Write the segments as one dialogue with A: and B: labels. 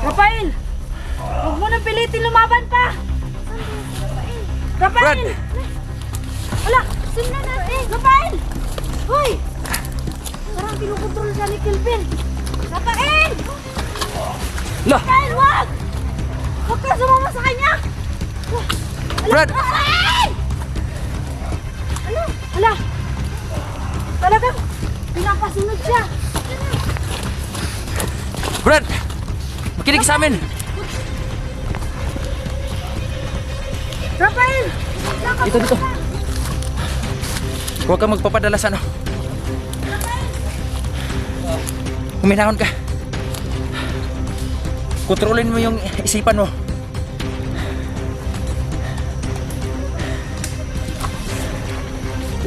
A: Rafael! Huwag mo nang pilitin lumaban pa! Rafael!
B: Brad!
A: Wala! Simulan natin! Rafael! Hoy! Parang kinukontrol siya ni Kelvin. Rafael!
B: La!
A: Rafael, wag! Huwag ka sumama sa kanya!
B: Brad!
A: Rafael! Ano? Hala! Talagang pinapasunod siya.
B: Brad! Ka sa amin!
A: Rafael!
B: Dito, dito. Huwag kang magpapadala sa ano. Huminahon ka. Kontrolin mo yung isipan mo.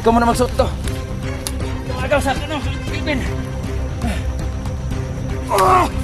B: Ikaw muna magsuot to. Tumagaw sa ano, Kevin. Uy,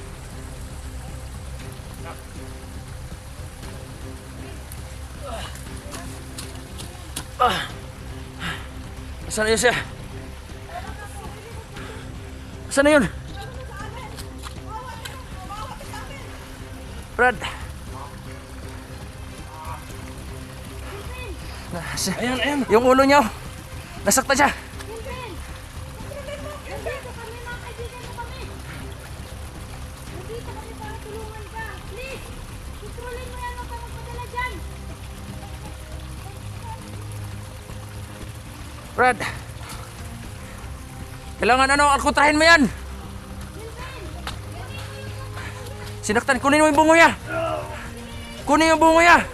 B: Saan na yun siya? Saan na yun? Brad!
C: Ayan, ayan.
B: Yung ulo niya, oh. nasaktan siya.
A: Nandito kami para tulungan ka. Please, kontrolin mo yan. Huwag ka magpadala dyan.
B: Brad! Kailangan ano, alkutrahin mo yan! Sinaktan, kunin mo yung bungo niya! Kunin yung bungo niya!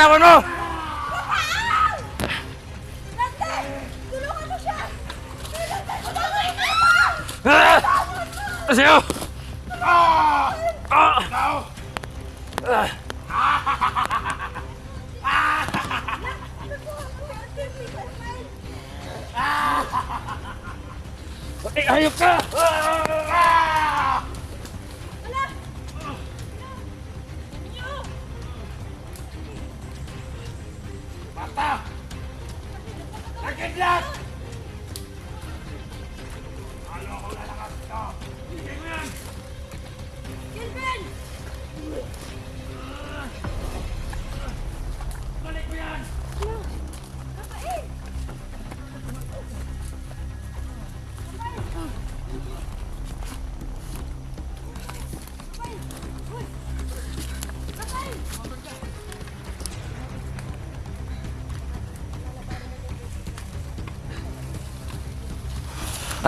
B: Bitawan mo!
A: Tulungan mo siya.
B: Ah! Sa'yo! Ah! Eh, hayop ka!
A: Kelvin!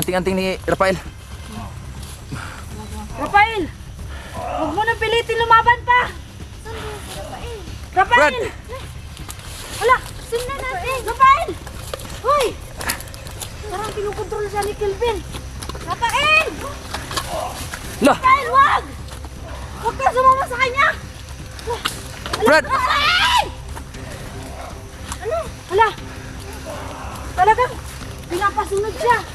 B: Anting-anting ni Rafael.
A: Rafael! Huwag mo nang pilitin lumaban pa! Rafael!
B: Brad!
A: Wala! Simulan natin! Rafael! Hoy! Parang kinukontrol siya ni Kelvin. Rafael!
B: La!
A: Rafael, wag! Huwag ka sumama sa kanya!
B: Brad!
A: Rafael! Ano? Hala! Talagang pinapasunod siya.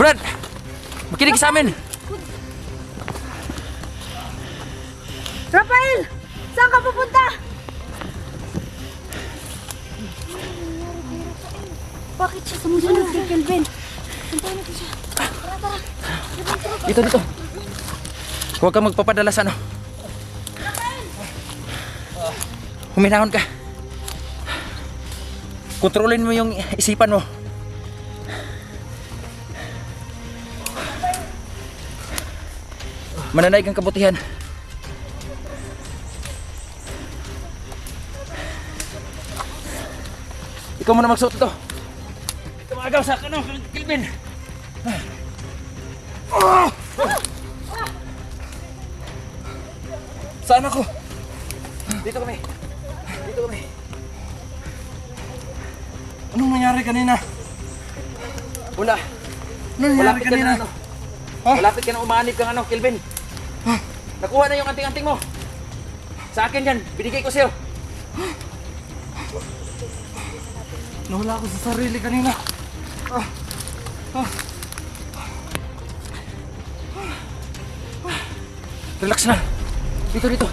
B: Brad! Makinig sa amin!
A: Rafael! Saan ka pupunta? Bakit siya sumusunod kay Kelvin? Puntahan natin siya. Tara, tara.
B: Dito, dito. Huwag kang magpapadala sa ano. Huminahon ka. Kontrolin mo yung isipan mo. Mananaig ang kabutihan. Ikaw muna magsuot ito. Tumagaw sa ano, Kilvin. Ah! Saan ako? Dito kami. Dito kami.
C: Anong nangyari kanina?
B: Wala.
C: Anong nangyari kanina?
B: na ano. Malapit ka na umanib kang ano, Kilvin. Nakuha na yung anting-anting mo. Sa akin yan, binigay ko sa'yo.
C: Nawala ako sa sarili kanina.
B: Relax na. Dito, dito.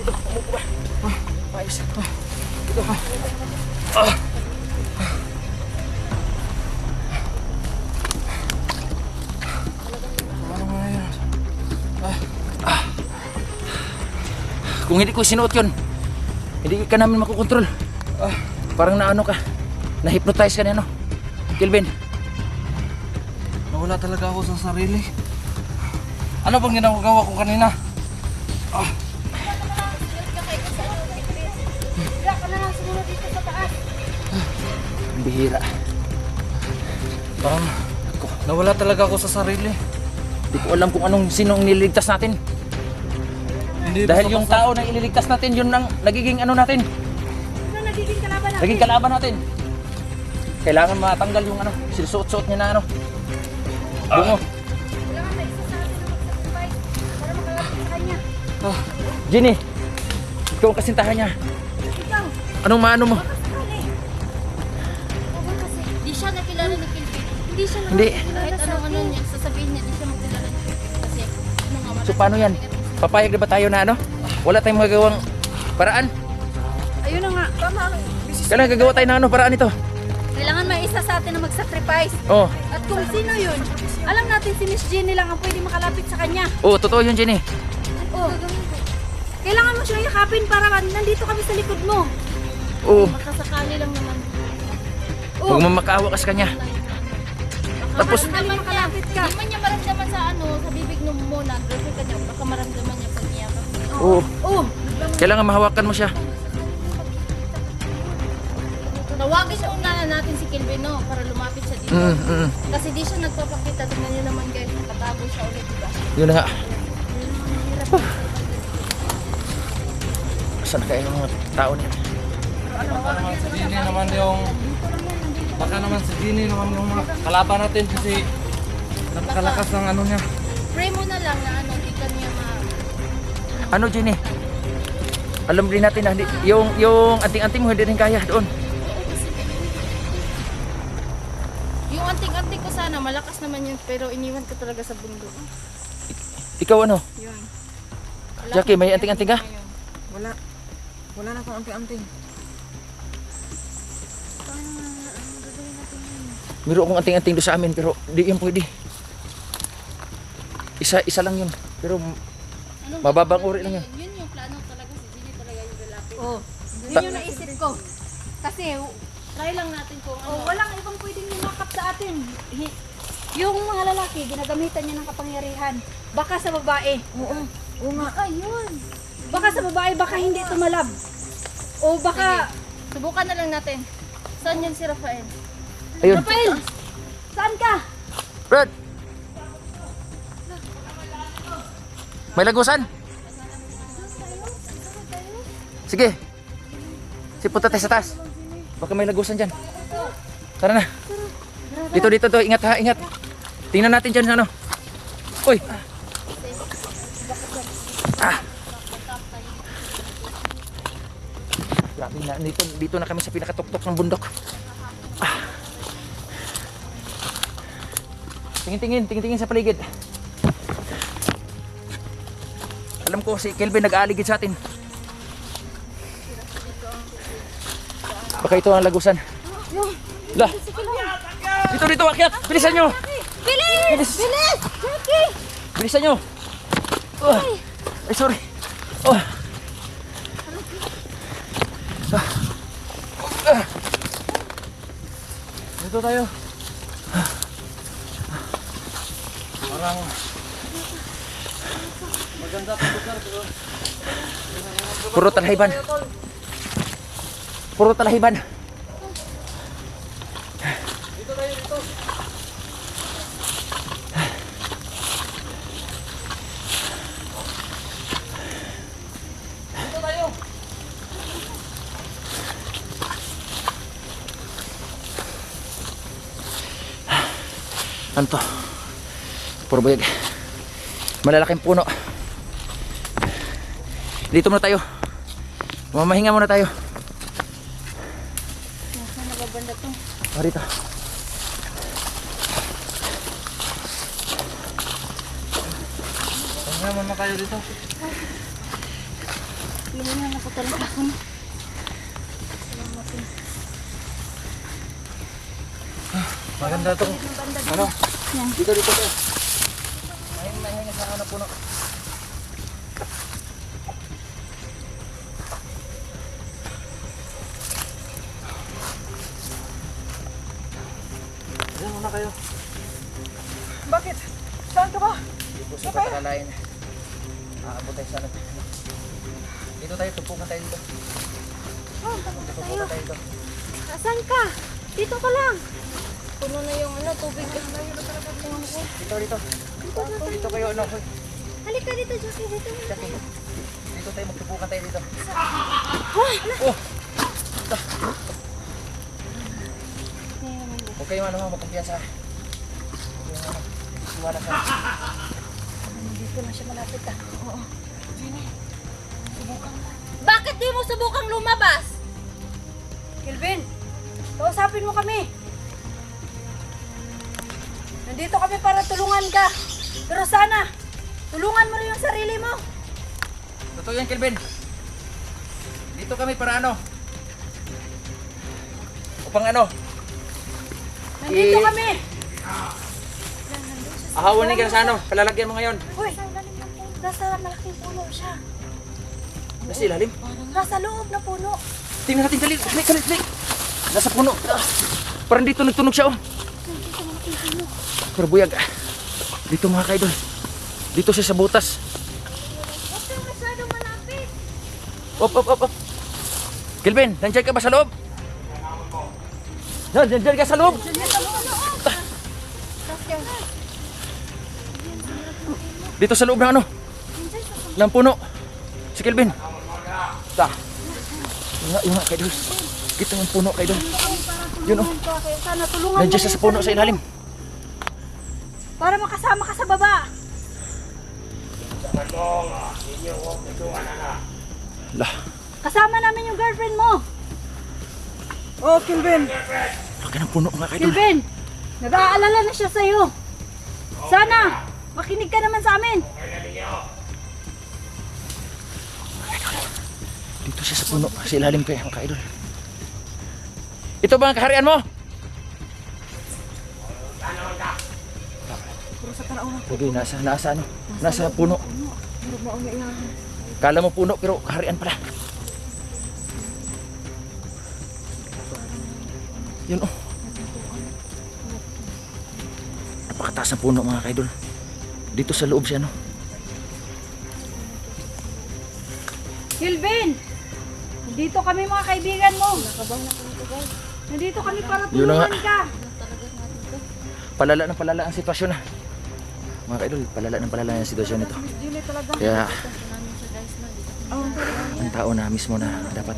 B: Dito, umupo ka. Ah, Ayos. Ah, Dito. Ah.
C: Ano
B: Kung hindi ko sinuot yun, hindi ka namin makukontrol. Ah, parang naano ka. Na-hypnotize ka na ano. Kilvin,
C: Nawala talaga ako sa sarili. Ano bang ginagawa ko kanina?
A: Taas.
B: ang bihira.
C: Parang nawala talaga ako sa sarili.
B: Hindi ko alam kung anong sinong nililigtas natin.
C: Hindi
B: Dahil
C: basta-
B: yung tao na ililigtas natin, yun ang nagiging ano natin.
A: Ano nagiging kalaban natin?
B: Naging kalaban natin. Kailangan matanggal yung ano, sinusuot-suot niya na ano. Bungo.
A: Kailangan na isa sa atin na para makalapit sa kanya.
B: Ginny, ikaw ang kasintahan niya.
A: Ikaw,
B: Anong maano mo?
A: baka sakali. Oo kasi, di siya nakilala ni Kilvin. Hindi siya
B: Hindi.
A: nakilala sa atin. niya, sasabihin niya, di siya makilala ni Kilvin. Kasi, ano nga,
B: So paano yan? Papayag na ba tayo na ano? Wala tayong magagawang paraan?
A: Ayun na nga. Tama.
B: Kailangan gagawa tayo ng ano, paraan ito.
A: Kailangan may isa sa atin na mag-sacrifice.
B: Oh,
A: At kung sino yun, alam natin si Miss Jenny lang ang pwede makalapit sa kanya.
B: oh, totoo yun, Ginny.
A: Oh. Kailangan mo siyang yakapin para nandito kami sa likod mo.
B: Oh,
D: Makasakali lang naman.
A: Oh.
B: huwag mo makaawa ka sa kanya. Tapos,
A: makalapit ka.
D: Hindi man niya maramdaman sa ano, sa bibig mo muna, grabe ka niya, baka maramdaman niya pag niya ka.
B: oh,
A: Oh.
B: kailangan mahawakan mo siya.
D: Tawagin siya una natin si Kilvin, no, para lumapit siya dito.
B: Mm, mm,
D: Kasi di siya nagpapakita, tingnan niyo naman guys, nakatago siya ulit, diba?
B: yun na nga. Saan kaya yung mga tao niya?
C: Dini naman yung... Baka naman si Dini naman yung mga kalaban natin kasi napakalakas ng ano niya.
D: Pray mo na lang na ano, di ka niya ma...
B: Ano, Ginny? Alam rin natin na hindi- yung, yung anting-anting mo hindi rin kaya doon.
D: Yung anting-anting ko sana, malakas naman yun, pero iniwan ko talaga sa bundok.
B: Ikaw ano?
D: Yun. Wala
B: Jackie, may anting-anting ka?
D: ngayon.
C: Wala. Wala na akong anting-anting.
B: Meron akong anting-anting doon sa amin pero di yan pwede. Isa, isa lang yun. Pero
D: Ano,
B: Mababang uri lang yan.
D: Yun yung plano talaga, si Ginny talaga yung lalapit.
A: Oh. Yun yung naisip ko. Kasi
D: Try lang natin kung
A: oh,
D: ano.
A: walang ibang pwedeng lumakap sa atin. Yung mga lalaki, ginagamitan niya ng kapangyarihan. Baka sa babae. Oo. Oo nga. Baka yun. Baka sa babae, baka hindi tumalab. O baka...
D: Subukan na lang natin. Saan yan si Rafael?
B: Ayun.
A: Rafael! Saan ka?
B: Brad! May lagusan? Sige. Sipunta tayo sa taas. Baka may lagusan dyan. Tara na. Dito, dito, to. Ingat ha, ingat. Tingnan natin dyan ano. Uy! Ah! Grabe na. Dito, dito na kami sa pinakatuktok ng bundok. Tingin-tingin, tingin-tingin sa paligid. Alam ko si Kelvin nag-aaligid sa atin. Baka ito ang lagusan. La. Dito dito akyat. Bilisan nyo.
A: Bilis!
B: Bilis.
A: Bilis! Jackie!
B: Bilisan nyo. Oh. Ay sorry. Oh. Ah. Ah. Dito tayo.
C: Parang Maganda lugar pero
B: Puro talahiban. Puro talahiban.
C: dito tayo dito. Dito tayo.
B: Ano to? Puro bayag. Malalaking puno. Dito muna tayo. Mamahinga muna tayo.
A: Nasaan nababanda to?
B: O rito.
C: Tingnan mo na tayo dito.
A: Hindi na nakatalak ako na.
C: Maganda to.
B: Ano?
A: Yan.
B: Dito, dito, dito. Ano puno.
C: Diyan muna kayo.
B: Bakit? Saan ka ba? Dito sa patalalayan. Aabot tayo sa ano. Dito tayo, tupukan tayo dito.
A: Oh,
B: Tupukan
A: tayo.
B: tayo dito.
A: Asan ka? Dito ka lang.
D: Puno na yung ano, tubig.
B: Dito, dito. Dito kayo, ano.
A: Halika dito, Jackie. Dito.
B: Jackie. Dito tayo, magtupukan tayo dito.
A: Oh!
B: Oh! Huwag kayo ano, magkumpiyansa. Huwag kayong, ano, ka.
A: Dito na siya malapit ah. Oo.
D: Bakit di mo subukang lumabas?
A: Kelvin, kausapin mo kami. Nandito kami para tulungan ka. Pero sana, tulungan mo rin yung sarili mo.
B: Totoo yan, Kelvin. Dito kami para ano? Upang ano?
A: Nandito
B: Eh.
A: kami.
B: Ahawanin ka sa ano? Palalagyan mo ngayon.
A: Uy, nasa malaking puno siya.
B: Nasa ilalim.
A: Nasa loob na puno.
B: Tingnan natin, dali. Dali, dali, dali. Nasa puno. Ah, Parang dito nagtunog siya, oh.
A: Nandito malaking puno.
B: Pero buyag. ah. Dito mga kaidol. Dito siya sa butas.
A: Huwag kang masyadong malapit.
B: Op, op, op, op. Kelvin, nandiyan ka ba sa loob? Yan, nandiyan ka sa loob. Dito sa loob ng ano? Ng puno. Si Kelvin. Ta. Yung nga, yung nga, kaidol. Kita yung puno, kaidol. Yun, oh. Nandiyan siya sa puno sa ilalim.
A: Para makasama ka sa baba.
B: Lah,
A: Kasama namin yung girlfriend mo.
B: Oh, laki ng puno mga kaidol.
A: Kelvin, nag-aalala na siya sa'yo. Sana, makinig ka naman sa amin.
B: Dito siya sa puno, sa ilalim kaya mga kaidol. Ito ba ang kaharian mo? Sige, nasa, nasa ano? Nasa puno. Kala mo puno pero kaharian pala. Yun oh. Napakataas ng puno mga kaidol. Dito sa loob siya no.
A: Kelvin, nandito kami mga kaibigan mo. Nandito kami para tulungan ka.
B: palala ng palala ang sitwasyon na. Mga kaidol, palala ng palala ang sitwasyon nito. Kaya ang tao na mismo na dapat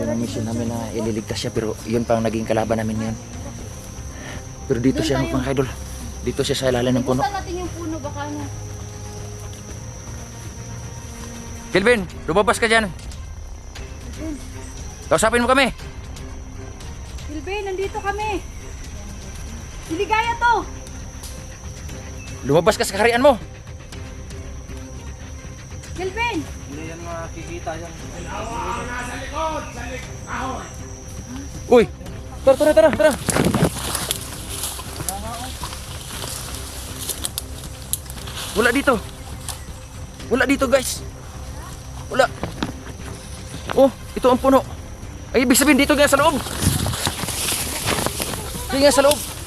B: yun ang mission namin na ililigtas siya pero yun pang naging kalaban namin ngayon. Pero dito siya mga kaidol. Dito siya sa ilalim ng puno.
D: Natin yung puno, baka ano.
B: Kelvin, lumabas ka dyan. Kausapin mo kami.
A: Kelvin, nandito kami. Siligaya to.
B: Lumabas ka sa kaharian mo.
A: Kelvin,
C: Hindi yan makikita yan.
B: Uy! Tara, tara, tara, tara. Wala dito. Wala dito, guys. Wala. Oh, ito ang puno. Ay, ibig sabihin dito nga sa loob. Dito nga sa loob.